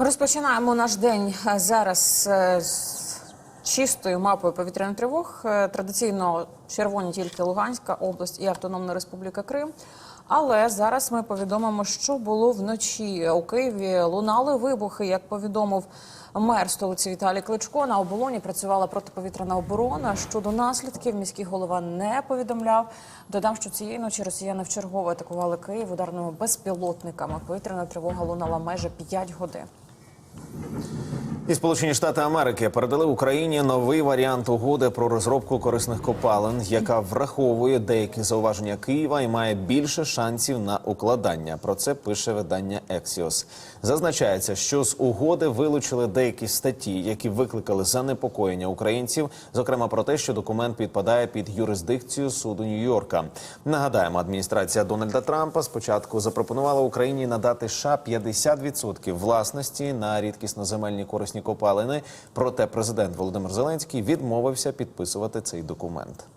Розпочинаємо наш день е, зараз е, з чистою мапою повітряних тривог. Е, Традиційно червоні тільки Луганська область і Автономна Республіка Крим. Але зараз ми повідомимо, що було вночі у Києві. Лунали вибухи, як повідомив мер столиці Віталій Кличко. На оболоні працювала протиповітряна оборона. Щодо наслідків міський голова не повідомляв. Додам, що цієї ночі росіяни вчергово атакували Київ ударними безпілотниками. Повітряна тривога лунала майже 5 годин. Thank you. І Сполучені Штати Америки передали Україні новий варіант угоди про розробку корисних копалин, яка враховує деякі зауваження Києва і має більше шансів на укладання. Про це пише видання Ексіос. Зазначається, що з угоди вилучили деякі статті, які викликали занепокоєння українців, зокрема про те, що документ підпадає під юрисдикцію суду Нью-Йорка. Нагадаємо, адміністрація Дональда Трампа спочатку запропонувала Україні надати США 50% власності на рідкісноземельні корисні копалини. Проте президент Володимир Зеленський відмовився підписувати цей документ.